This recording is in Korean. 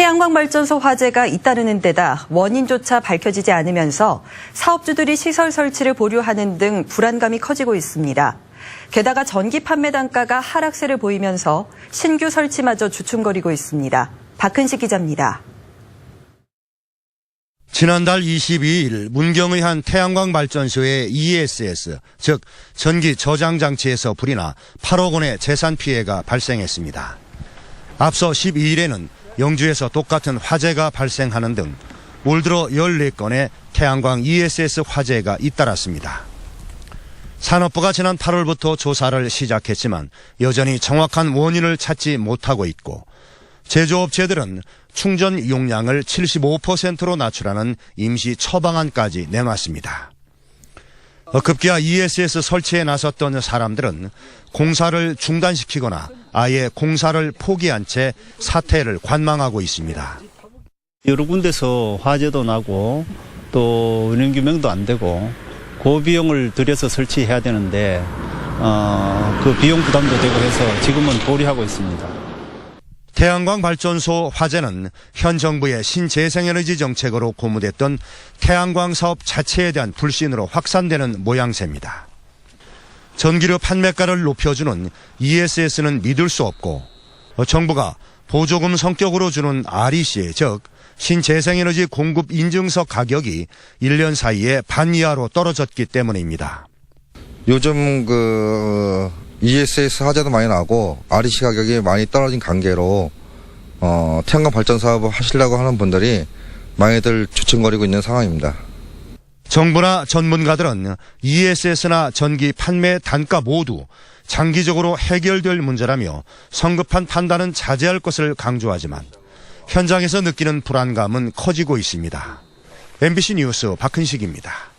태양광 발전소 화재가 잇따르는 데다 원인조차 밝혀지지 않으면서 사업주들이 시설 설치를 보류하는 등 불안감이 커지고 있습니다. 게다가 전기 판매 단가가 하락세를 보이면서 신규 설치마저 주춤거리고 있습니다. 박근식 기자입니다. 지난달 22일 문경의 한 태양광 발전소의 ESS, 즉 전기 저장 장치에서 불이 나 8억 원의 재산 피해가 발생했습니다. 앞서 12일에는 영주에서 똑같은 화재가 발생하는 등 올 들어 14건의 태양광 ESS 화재가 잇따랐습니다. 산업부가 지난 8월부터 조사를 시작했지만 여전히 정확한 원인을 찾지 못하고 있고 제조업체들은 충전 용량을 75%로 낮추라는 임시 처방안까지 내놨습니다. 어, 급기야 ESS 설치에 나섰던 사람들은 공사를 중단시키거나 아예 공사를 포기한 채 사태를 관망하고 있습니다. 여러 군데서 화재도 나고 또 원인 규명도 안 되고 고비용을 들여서 설치해야 되는데 어, 그 비용 부담도 되고 해서 지금은 보류하고 있습니다. 태양광 발전소 화재는 현 정부의 신재생에너지 정책으로 고무됐던 태양광 사업 자체에 대한 불신으로 확산되는 모양새입니다. 전기료 판매가를 높여주는 ESS는 믿을 수 없고 어, 정부가 보조금 성격으로 주는 REC 즉 신재생에너지 공급 인증서 가격이 1년 사이에 반 이하로 떨어졌기 때문입니다. 요즘 그 ESS 화재도 많이 나고 REC 가격이 많이 떨어진 관계로 어, 태양광 발전 사업을 하시려고 하는 분들이 많이들 주춤거리고 있는 상황입니다. 정부나 전문가들은 ESS나 전기 판매 단가 모두 장기적으로 해결될 문제라며 성급한 판단은 자제할 것을 강조하지만 현장에서 느끼는 불안감은 커지고 있습니다. MBC 뉴스 박근식입니다.